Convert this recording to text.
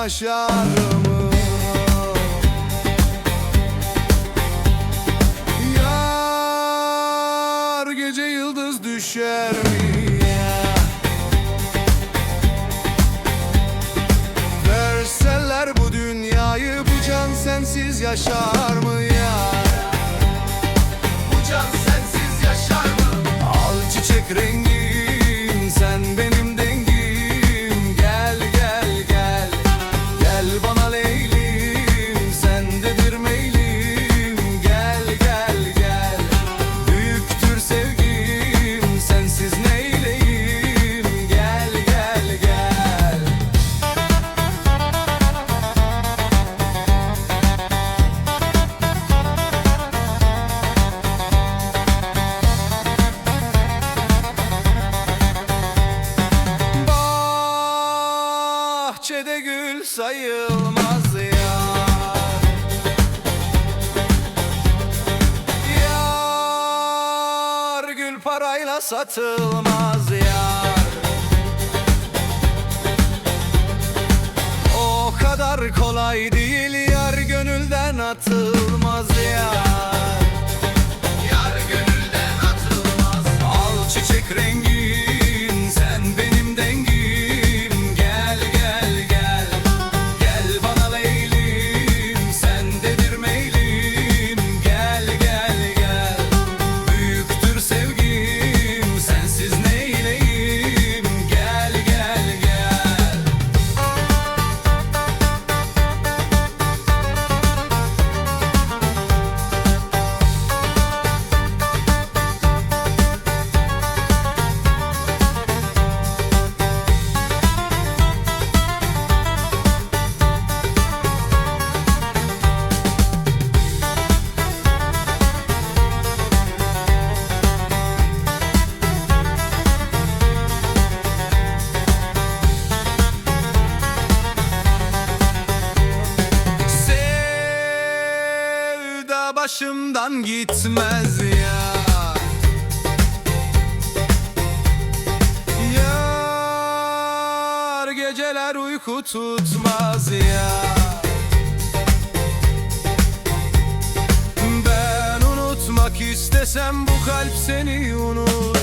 aşar mı? Yar gece yıldız düşer mi? Verseler bu dünyayı bu can sensiz yaşar mı ya? Bu can sensiz yaşar mı? Al çiçek rengim sayılmaz ya. Yar gül parayla satılmaz yar. O kadar kolay değil yar gönülden atılmaz yar Başımdan gitmez ya. Yar geceler uyku tutmaz ya. Ben unutmak istesem bu kalp seni unut